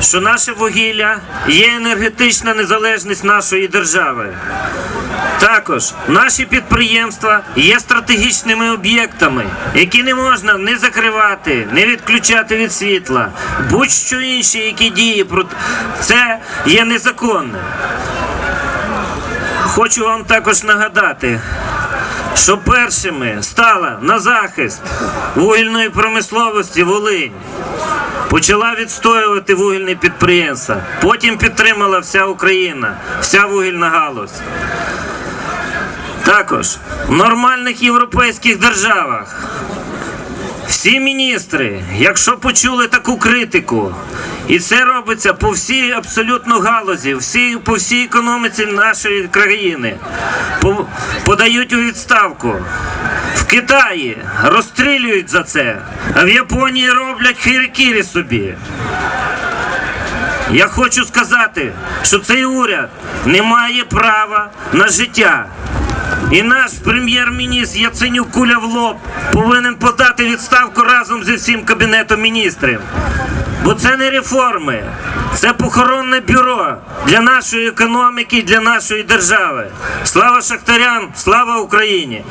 що наше вугілля є енергетична незалежність нашої держави. Також наші підприємства є стратегічними об'єктами, які не можна не закривати, не відключати від світла, будь-що інші, які дії про це є незаконним. Хочу вам також нагадати, що першими стала на захист вугільної промисловості Волинь. Почала відстоювати вугільні підприємства. Потім підтримала вся Україна, вся вугільна галузь. Також в нормальних європейських державах всі міністри, якщо почули таку критику, і це робиться по всій абсолютно галузі, всі, по всій економіці нашої країни, по- подають у відставку. В Китаї розстрілюють за це, а в Японії роблять хірікірі собі. Я хочу сказати, що цей уряд не має права на життя. І наш прем'єр-міністр Яценюк куля в лоб повинен подати відставку разом зі всім кабінетом міністрів. Бо це не реформи, це похоронне бюро для нашої економіки, для нашої держави. Слава шахтарям, слава Україні!